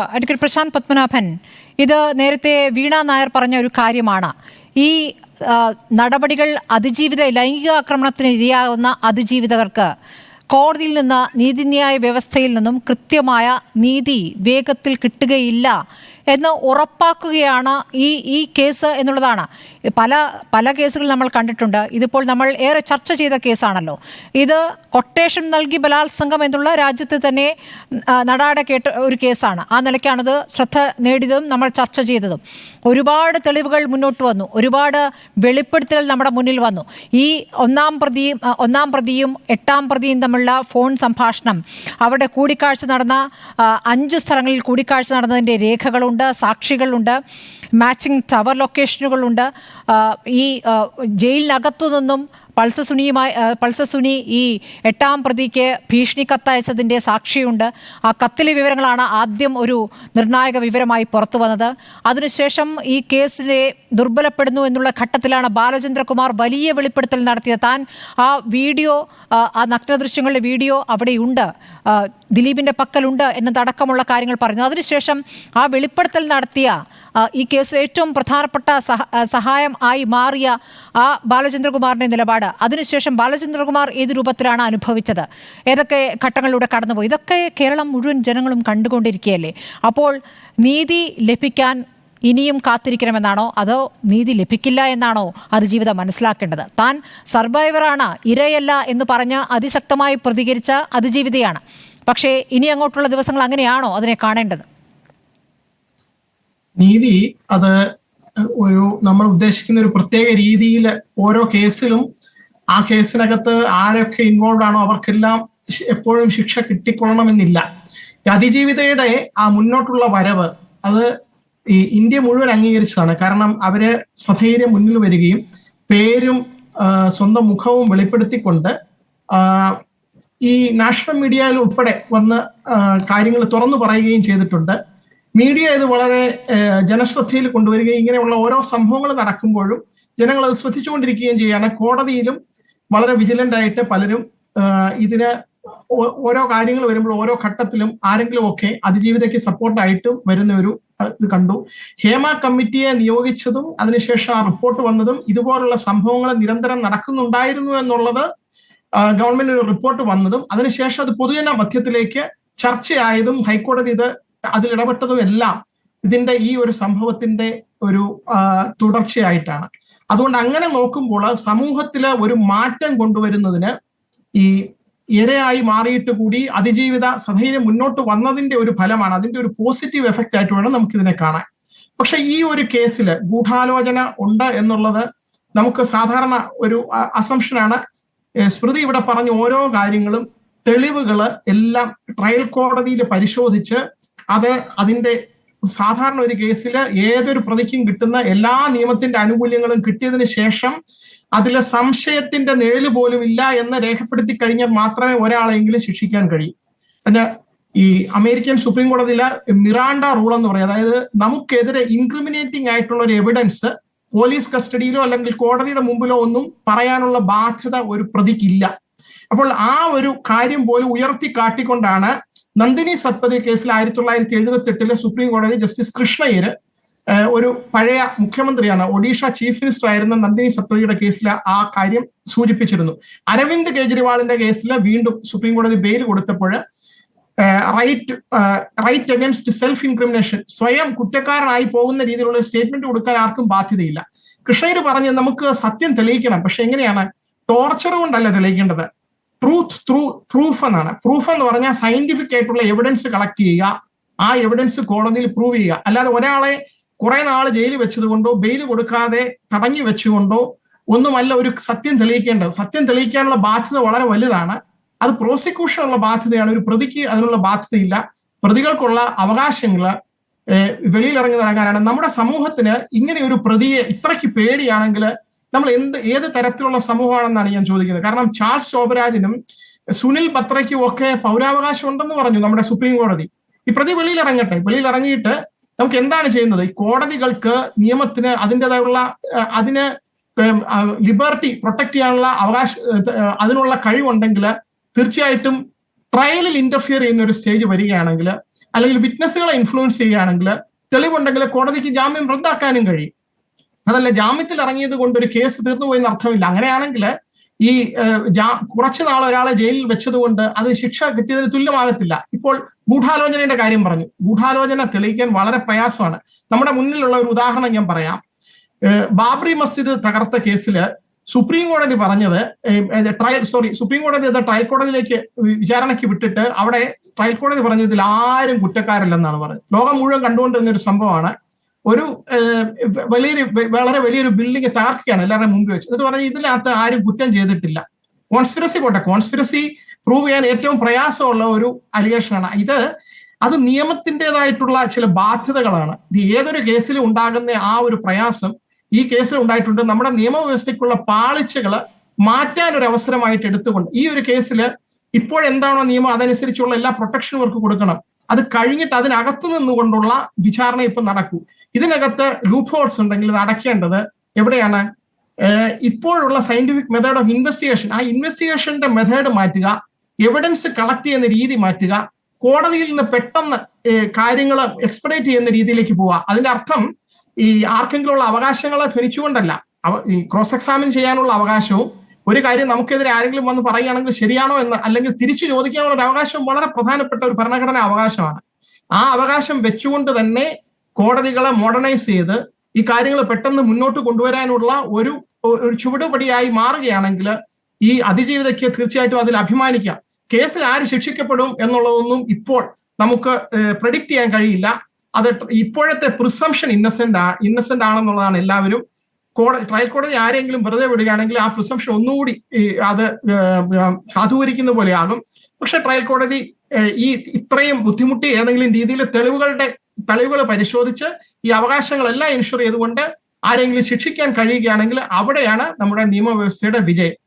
Advocate Prashant Padmanabhan ഇത് നേരത്തെ വീണ നായർ പറഞ്ഞ ഒരു കാര്യമാണ്. ഈ നടപടികൾ അതിജീവിത ലൈംഗിക ആക്രമണത്തിന് ഇരയാകുന്ന അതിജീവിതർക്ക് കോടതിയിൽ നിന്ന് നീതിന്യായ വ്യവസ്ഥയിൽ നിന്നും കൃത്യമായ നീതി വേഗത്തിൽ കിട്ടുകയില്ല എന്ന് ഉറപ്പാക്കുകയാണ് ഈ ഈ കേസ് എന്നുള്ളതാണ്. പല പല കേസുകൾ നമ്മൾ കണ്ടിട്ടുണ്ട്. ഇതിപ്പോൾ നമ്മൾ ഏറെ ചർച്ച ചെയ്ത കേസാണല്ലോ. ഇത് കൊട്ടേഷൻ നൽകി ബലാത്സംഗം എന്നുള്ള രാജ്യത്ത് തന്നെ നടാട കേട്ട ഒരു കേസാണ്. ആ നിലയ്ക്കാണത് ശ്രദ്ധ നേടിയതും നമ്മൾ ചർച്ച ചെയ്തതും. ഒരുപാട് തെളിവുകൾ മുന്നോട്ട് വന്നു. ഒരുപാട് വെളിപ്പെടുത്തലുകൾ നമ്മുടെ മുന്നിൽ വന്നു. ഈ ഒന്നാം പ്രതിയും ഒന്നാം പ്രതിയും എട്ടാം പ്രതിയും തമ്മിലുള്ള ഫോൺ സംഭാഷണം. അവരുടെ കൂടിക്കാഴ്ച നടന്ന അഞ്ച് സ്ഥലങ്ങളിൽ കൂടിക്കാഴ്ച നടന്നതിന്റെ രേഖകളുണ്ട് സാക്ഷികളുണ്ട് മാച്ചിങ് ടവർ ലൊക്കേഷനുകളുണ്ട്. ഈ ജയിലിനകത്തു നിന്നും പൾസ പൾസസുനി പൾസ സുനി ഈ എട്ടാം പ്രതിക്ക് ഭീഷണി കത്തയച്ചതിന്റെ സാക്ഷിയുണ്ട്. ആ കത്തിലെ വിവരങ്ങളാണ് ആദ്യം ഒരു നിർണായക വിവരമായി പുറത്തു വന്നത്. അതിനുശേഷം ഈ കേസിനെ ദുർബലപ്പെടുന്നു എന്നുള്ള ഘട്ടത്തിലാണ് ബാലചന്ദ്രകുമാർ വലിയ വെളിപ്പെടുത്തൽ നടത്തിയത്. താൻ ആ വീഡിയോ ആ, നഗ്നദൃശ്യങ്ങളുടെ നഗ്ന ദൃശ്യങ്ങളുടെ വീഡിയോ അവിടെയുണ്ട്. ദിലീപിന്റെ പക്കലുണ്ട് എന്നതടക്കമുള്ള കാര്യങ്ങൾ പറഞ്ഞു. അതിനുശേഷം ആ വെളിപ്പെടുത്തൽ നടത്തിയ ഈ കേസിൽ ഏറ്റവും പ്രധാനപ്പെട്ട സഹ സഹായം ആയി മാറിയ ആ ബാലചന്ദ്രകുമാറിന്റെ നിലപാട്. അതിനുശേഷം ബാലചന്ദ്രകുമാർ ഏത് രൂപത്തിലാണ് അനുഭവിച്ചത്? ഏതൊക്കെ ഘട്ടങ്ങളിലൂടെ കടന്നുപോയി? ഇതൊക്കെ കേരളം മുഴുവൻ ജനങ്ങളും കണ്ടുകൊണ്ടിരിക്കുകയല്ലേ? അപ്പോൾ നീതി ലഭിക്കാൻ ഇനിയും കാത്തിരിക്കണമെന്നാണോ? അതോ നീതി ലഭിക്കില്ല എന്നാണോ അതിജീവിത മനസ്സിലാക്കേണ്ടത്? താൻ സർവൈവറാണ് ഇരയല്ല എന്ന് പറഞ്ഞ് അതിശക്തമായി പ്രതികരിച്ച അതിജീവിതയാണ്. പക്ഷേ ഇനി അങ്ങോട്ടുള്ള ദിവസങ്ങൾ അങ്ങനെയാണോ അതിനെ കാണേണ്ടത്? നീതി അത് ഒരു നമ്മൾ ഉദ്ദേശിക്കുന്ന ഒരു പ്രത്യേക രീതിയിൽ ഓരോ കേസിലും ആ കേസിനകത്ത് ആരൊക്കെ ഇൻവോൾവ് ആണോ അവർക്കെല്ലാം എപ്പോഴും ശിക്ഷ കിട്ടിക്കൊള്ളണമെന്നില്ല. അതിജീവിതയുടെ ആ മുന്നോട്ടുള്ള വരവ് അത് ഈ ഇന്ത്യ മുഴുവൻ അംഗീകരിച്ചതാണ്. കാരണം അവർ സധൈര്യം മുന്നിൽ വരികയും പേരും സ്വന്തം മുഖവും വെളിപ്പെടുത്തിക്കൊണ്ട് ഈ നാഷണൽ മീഡിയയിൽ ഉൾപ്പെടെ വന്ന് കാര്യങ്ങൾ തുറന്നു പറയുകയും ചെയ്തിട്ടുണ്ട്. മീഡിയ ഇത് വളരെ ജനശ്രദ്ധയിൽ കൊണ്ടുവരികയും ഇങ്ങനെയുള്ള ഓരോ സംഭവങ്ങൾ നടക്കുമ്പോഴും ജനങ്ങൾ അത് ശ്രദ്ധിച്ചുകൊണ്ടിരിക്കുകയും ചെയ്യുകയാണ് കോടതിയിലും വളരെ വിജിലന്റ് ആയിട്ട് പലരും ഇതിന് ഓരോ കാര്യങ്ങൾ വരുമ്പോൾ ഓരോ ഘട്ടത്തിലും ആരെങ്കിലും ഒക്കെ അതിജീവിതയ്ക്ക് സപ്പോർട്ടായിട്ടും വരുന്ന ഒരു ഇത് കണ്ടു. ഹേമ കമ്മിറ്റിയെ നിയോഗിച്ചതും അതിനുശേഷം ആ റിപ്പോർട്ട് വന്നതും ഇതുപോലുള്ള സംഭവങ്ങൾ നിരന്തരം നടക്കുന്നുണ്ടായിരുന്നു എന്നുള്ളത് ഗവൺമെന്റിന് റിപ്പോർട്ട് വന്നതും അതിനുശേഷം അത് പൊതുജന മധ്യത്തിലേക്ക് ചർച്ചയായതും ഹൈക്കോടതി ഇത് അതിൽ ഇടപെട്ടതും എല്ലാം ഇതിന്റെ ഈ ഒരു സംഭവത്തിന്റെ ഒരു തുടർച്ചയായിട്ടാണ്. അതുകൊണ്ട് അങ്ങനെ നോക്കുമ്പോൾ സമൂഹത്തിൽ ഒരു മാറ്റം കൊണ്ടുവരുന്നതിന് ഈ ഇരയായി മാറിയിട്ട് കൂടി അതിജീവിത സധൈര്യം മുന്നോട്ട് വന്നതിന്റെ ഒരു ഫലമാണ് അതിന്റെ ഒരു പോസിറ്റീവ് എഫക്റ്റ് ആയിട്ട് വേണം നമുക്കിതിനെ കാണാൻ. പക്ഷെ ഈ ഒരു കേസിൽ ഗൂഢാലോചന ഉണ്ട് എന്നുള്ളത് നമുക്ക് സാധാരണ ഒരു അസംഷനാണ് സ്മൃതി ഇവിടെ പറഞ്ഞ ഓരോ കാര്യങ്ങളും തെളിവുകൾ എല്ലാം ട്രയൽ കോടതിയിൽ പരിശോധിച്ച് അത് അതിന്റെ സാധാരണ ഒരു കേസിൽ ഏതൊരു പ്രതിക്കും കിട്ടുന്ന എല്ലാ നിയമത്തിന്റെ ആനുകൂല്യങ്ങളും കിട്ടിയതിന് ശേഷം അതിലെ സംശയത്തിന്റെ നിഴൽ പോലും ഇല്ല എന്ന് രേഖപ്പെടുത്തി കഴിഞ്ഞാൽ മാത്രമേ ഒരാളെങ്കിലും ശിക്ഷിക്കാൻ കഴിയൂ. പിന്നെ ഈ അമേരിക്കൻ സുപ്രീം കോടതിയിലെ മിറാണ്ട റൂൾ എന്ന് പറയും. അതായത് നമുക്കെതിരെ ഇൻക്രിമിനേറ്റിംഗ് ആയിട്ടുള്ള ഒരു എവിഡൻസ് പോലീസ് കസ്റ്റഡിയിലോ അല്ലെങ്കിൽ കോടതിയുടെ മുമ്പിലോ ഒന്നും പറയാനുള്ള ബാധ്യത ഒരു പ്രതിക്കില്ല. അപ്പോൾ ആ ഒരു കാര്യം പോലും ഉയർത്തി കാട്ടിക്കൊണ്ടാണ് നന്ദിനി സത്പതി കേസിൽ ആയിരത്തി തൊള്ളായിരത്തി എഴുപത്തി എട്ടിലെ സുപ്രീം കോടതി ജസ്റ്റിസ് കൃഷ്ണയ്യര് ഒരു പഴയ മുഖ്യമന്ത്രിയാണ് ഒഡീഷ ചീഫ് മിനിസ്റ്റർ ആയിരുന്ന നന്ദിനി സത്പതിയുടെ കേസിൽ ആ കാര്യം സൂചിപ്പിച്ചിരുന്നു. അരവിന്ദ് കേജ്രിവാളിന്റെ കേസിൽ വീണ്ടും സുപ്രീം കോടതി ബെയിൽ കൊടുത്തപ്പോൾ right right against self incrimination സ്വയം കുറ്റക്കാരനായി പോകുന്ന രീതിയിലുള്ള സ്റ്റേറ്റ്മെന്റ് കൊടുക്കാൻ ആർക്കും ബാധ്യതയില്ല. കൃഷ്ണയ്യർ പറഞ്ഞ് നമുക്ക് സത്യം തെളിയിക്കണം പക്ഷെ എങ്ങനെയാണ്? ടോർച്ചർ കൊണ്ടല്ല തെളിയിക്കേണ്ടത്. ട്രൂത്ത് ത്രൂ പ്രൂഫ് എന്നാണ്. പ്രൂഫ് എന്ന് പറഞ്ഞാൽ സയന്റിഫിക് ആയിട്ടുള്ള എവിഡൻസ് കളക്ട് ചെയ്യുക. ആ എവിഡൻസ് കോടതിയിൽ പ്രൂവ് ചെയ്യുക. അല്ലാതെ ഒരാളെ കുറെ നാൾ ജയിലിൽ വെച്ചതുകൊണ്ടോ ബെയിൽ കൊടുക്കാതെ തടഞ്ഞു വെച്ചുകൊണ്ടോ ഒന്നുമല്ല ഒരു സത്യം തെളിയിക്കേണ്ടത്. സത്യം തെളിയിക്കാനുള്ള ബാധ്യത വളരെ വലുതാണ്. അത് പ്രോസിക്യൂഷനുള്ള ബാധ്യതയാണ്. ഒരു പ്രതിക്ക് അതിനുള്ള ബാധ്യതയില്ല. പ്രതികൾക്കുള്ള അവകാശങ്ങൾ വെളിയിലിറങ്ങി നടക്കാനാണ്. നമ്മുടെ സമൂഹത്തിന് ഇങ്ങനെ ഒരു പ്രതിയെ ഇത്രയ്ക്ക് പേടിയാണെങ്കിൽ നമ്മൾ എന്ത് ഏത് തരത്തിലുള്ള സമൂഹമാണെന്നാണ് ഞാൻ ചോദിക്കുന്നത്. കാരണം ചാൾസ് ശോഭരാജിനും സുനിൽ ബത്രയ്ക്കും ഒക്കെ പൗരാവകാശം ഉണ്ടെന്ന് പറഞ്ഞു നമ്മുടെ സുപ്രീം കോടതി. ഈ പ്രതി വെളിയിൽ ഇറങ്ങട്ടെ വെളിയിൽ ഇറങ്ങിയിട്ട് നമുക്ക് എന്താണ് ചെയ്യുന്നത്? ഈ കോടതികൾക്ക് നിയമത്തിന് അതിന്റെതായുള്ള അതിന് ലിബർട്ടി പ്രൊട്ടക്ട് ചെയ്യാനുള്ള അവകാശ അതിനുള്ള കഴിവുണ്ടെങ്കിൽ തീർച്ചയായിട്ടും ട്രയലിൽ ഇന്റർഫിയർ ചെയ്യുന്ന ഒരു സ്റ്റേജ് വരികയാണെങ്കിൽ അല്ലെങ്കിൽ വിറ്റ്നസ്സുകളെ ഇൻഫ്ലുവൻസ് ചെയ്യുകയാണെങ്കിൽ തെളിവുണ്ടെങ്കിൽ കോടതിക്ക് ജാമ്യം റദ്ദാക്കാനും കഴിയും. അതല്ല ജാമ്യത്തിൽ ഇറങ്ങിയത് കൊണ്ട് ഒരു കേസ് തീർന്നു പോയെന്ന് അർത്ഥമില്ല. അങ്ങനെയാണെങ്കിൽ ഈ കുറച്ചു നാൾ ഒരാളെ ജയിലിൽ വെച്ചതുകൊണ്ട് അതിന് ശിക്ഷ കിട്ടിയതിന് തുല്യമാകത്തില്ല. ഇപ്പോൾ ഗൂഢാലോചനയുടെ കാര്യം പറഞ്ഞു. ഗൂഢാലോചന തെളിയിക്കാൻ വളരെ പ്രയാസമാണ്. നമ്മുടെ മുന്നിലുള്ള ഒരു ഉദാഹരണം ഞാൻ പറയാം. ബാബറി മസ്ജിദ് തകർത്ത കേസിൽ സുപ്രീം കോടതി പറഞ്ഞത് ട്രയൽ സോറി സുപ്രീം കോടതി അത് ട്രയൽ കോടതിയിലേക്ക് വിചാരണയ്ക്ക് വിട്ടിട്ട് അവിടെ ട്രയൽ കോടതി പറഞ്ഞതിൽ ആരും കുറ്റക്കാരല്ലെന്നാണ് പറഞ്ഞത്. ലോകം മുഴുവൻ കണ്ടുകൊണ്ടിരുന്ന ഒരു സംഭവമാണ്. ഒരു വലിയൊരു വളരെ വലിയൊരു ബിൽഡിംഗ് താർക്കുകയാണ് എല്ലാവരുടെയും മുമ്പ് വെച്ച്. എന്നിട്ട് പറഞ്ഞാൽ ഇതിനകത്ത് ആരും കുറ്റം ചെയ്തിട്ടില്ല. കോൺസ്പിറസി പോട്ടെ. കോൺസ്പിറസി പ്രൂവ് ചെയ്യാൻ ഏറ്റവും പ്രയാസമുള്ള ഒരു അലിഗേഷനാണ്. ഇത് അത് നിയമത്തിന്റെതായിട്ടുള്ള ചില ബാധ്യതകളാണ്. ഇത് ഏതൊരു കേസിലും ഉണ്ടാകുന്ന ആ ഒരു പ്രയാസം ഈ കേസിൽ ഉണ്ടായിട്ടുണ്ട്. നമ്മുടെ നിയമവ്യവസ്ഥയ്ക്കുള്ള പാളിച്ചകൾ മാറ്റാൻ ഒരു അവസരമായിട്ട് എടുത്തുകൊണ്ട് ഈ ഒരു കേസിൽ ഇപ്പോഴെന്താണോ നിയമം അതനുസരിച്ചുള്ള എല്ലാ പ്രൊട്ടക്ഷനും അവർക്ക് കൊടുക്കണം. അത് കഴിഞ്ഞിട്ട് അതിനകത്ത് നിന്നുകൊണ്ടുള്ള വിചാരണ ഇപ്പൊ നടക്കൂ. ഇതിനകത്ത് ലൂപ്പ് ഹോൾസ് ഉണ്ടെങ്കിൽ ഇത് അടയ്ക്കേണ്ടത് എവിടെയാണ്? ഇപ്പോഴുള്ള സയന്റിഫിക് മെത്തേഡ് ഓഫ് ഇൻവെസ്റ്റിഗേഷൻ ആ ഇൻവെസ്റ്റിഗേഷന്റെ മെത്തേഡ് മാറ്റുക എവിഡൻസ് കളക്ട് ചെയ്യുന്ന രീതി മാറ്റുക കോടതിയിൽ നിന്ന് പെട്ടെന്ന് കാര്യങ്ങൾ എക്സ്പെഡേറ്റ് ചെയ്യുന്ന രീതിയിലേക്ക് പോവുക. അതിന്റെ അർത്ഥം ഈ ആർക്കെങ്കിലും ഉള്ള അവകാശങ്ങളെ ധനിച്ചുകൊണ്ടല്ല. ക്രോസ് എക്സാമിൻ ചെയ്യാനുള്ള അവകാശവും ഒരു കാര്യം നമുക്കെതിരെ ആരെങ്കിലും വന്ന് പറയുകയാണെങ്കിൽ ശരിയാണോ എന്ന് അല്ലെങ്കിൽ തിരിച്ചു ചോദിക്കാനുള്ള ഒരു അവകാശം വളരെ പ്രധാനപ്പെട്ട ഒരു ഭരണഘടനാ അവകാശമാണ്. ആ അവകാശം വെച്ചുകൊണ്ട് തന്നെ കോടതികളെ മോഡേണൈസ് ചെയ്ത് ഈ കാര്യങ്ങൾ പെട്ടെന്ന് മുന്നോട്ട് കൊണ്ടുവരാനുള്ള ഒരു ഒരു ചുവടുപടിയായി മാറുകയാണെങ്കിൽ ഈ അതിജീവിതയ്ക്ക് തീർച്ചയായിട്ടും അതിൽ അഭിമാനിക്കാം. കേസിൽ ആര് ശിക്ഷിക്കപ്പെടും എന്നുള്ളതൊന്നും ഇപ്പോൾ നമുക്ക് പ്രഡിക്റ്റ് ചെയ്യാൻ കഴിയില്ല. അത് ഇപ്പോഴത്തെ പ്രിസംഷൻ ഇന്നസെന്റ് ഇന്നസെന്റ് ആണെന്നുള്ളതാണ് എല്ലാവരും കോടതി ട്രയൽ കോടതി ആരെങ്കിലും വെറുതെ വിടുകയാണെങ്കിൽ ആ പ്രിസംഷൻ ഒന്നുകൂടി അത് സാധൂകരിക്കുന്ന പോലെയാകും. പക്ഷെ ട്രയൽ കോടതി ഈ ഇത്രയും ബുദ്ധിമുട്ടി ഏതെങ്കിലും രീതിയിൽ തെളിവുകളുടെ തെളിവുകൾ പരിശോധിച്ച് ഈ അവകാശങ്ങളെല്ലാം ഇൻഷുർ ചെയ്തുകൊണ്ട് ആരെങ്കിലും ശിക്ഷിക്കാൻ കഴിയുകയാണെങ്കിൽ അവിടെയാണ് നമ്മുടെ നിയമവ്യവസ്ഥയുടെ വിജയം.